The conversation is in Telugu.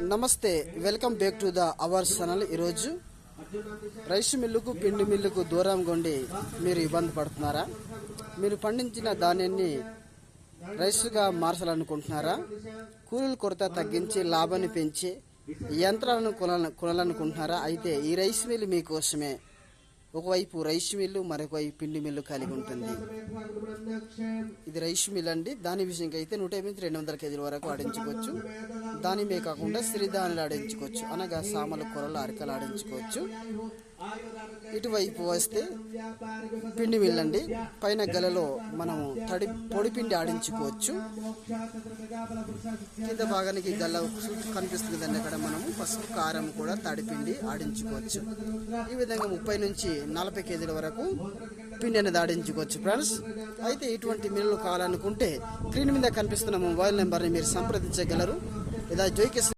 నమస్తే welcome back to the our channel. ఈరోజు రైస్ మిల్లుకు పిండి మిల్లుకు దూరంగా ఉండి మీరు ఇబ్బంది పడుతున్నారా? మీరు పండించిన ధాన్యాన్ని రైస్గా మార్చాలనుకుంటున్నారా? కూలీల కొరత తగ్గించి లాభాన్ని పెంచి యంత్రాలను కొనాల కొనాలనుకుంటున్నారా? అయితే ఈ రైస్ మిల్లు మీకోసమే ఒకవైపు రైస్ మిల్లు మరొకవైపు పిండి మిల్లు కలిగి ఉంటుంది. ఇది రైస్ మిల్ అండి. దాని విషయంకి అయితే నూట ఎనిమిది రెండు వందల కేజీల వరకు ఆడించుకోవచ్చు. దానిమే కాకుండా సిరిధాన్యాలు ఆడించుకోవచ్చు. అనగా సామల కూరలు అరకలు ఆడించుకోవచ్చు. ఇటువైపు వస్తే పిండి వెళ్ళండి పైన గలలో మనము తడి పొడి పిండి ఆడించుకోవచ్చు. కింద భాగానికి గల్ల కనిపిస్తుంది కదండి అక్కడ మనము. పసుపు కారం కూడా తడిపిండి ఆడించుకోవచ్చు. ఈ విధంగా ముప్పై నుంచి నలభై కేజీల వరకు పిండి అనేది ఆడించుకోవచ్చు ఫ్రెండ్స్. అయితే ఇటువంటి మిల్లులు కావాలనుకుంటే స్క్రీన్ మీద కనిపిస్తున్న మొబైల్ నెంబర్ని మీరు సంప్రదించగలరు. లేదా జోయికెస్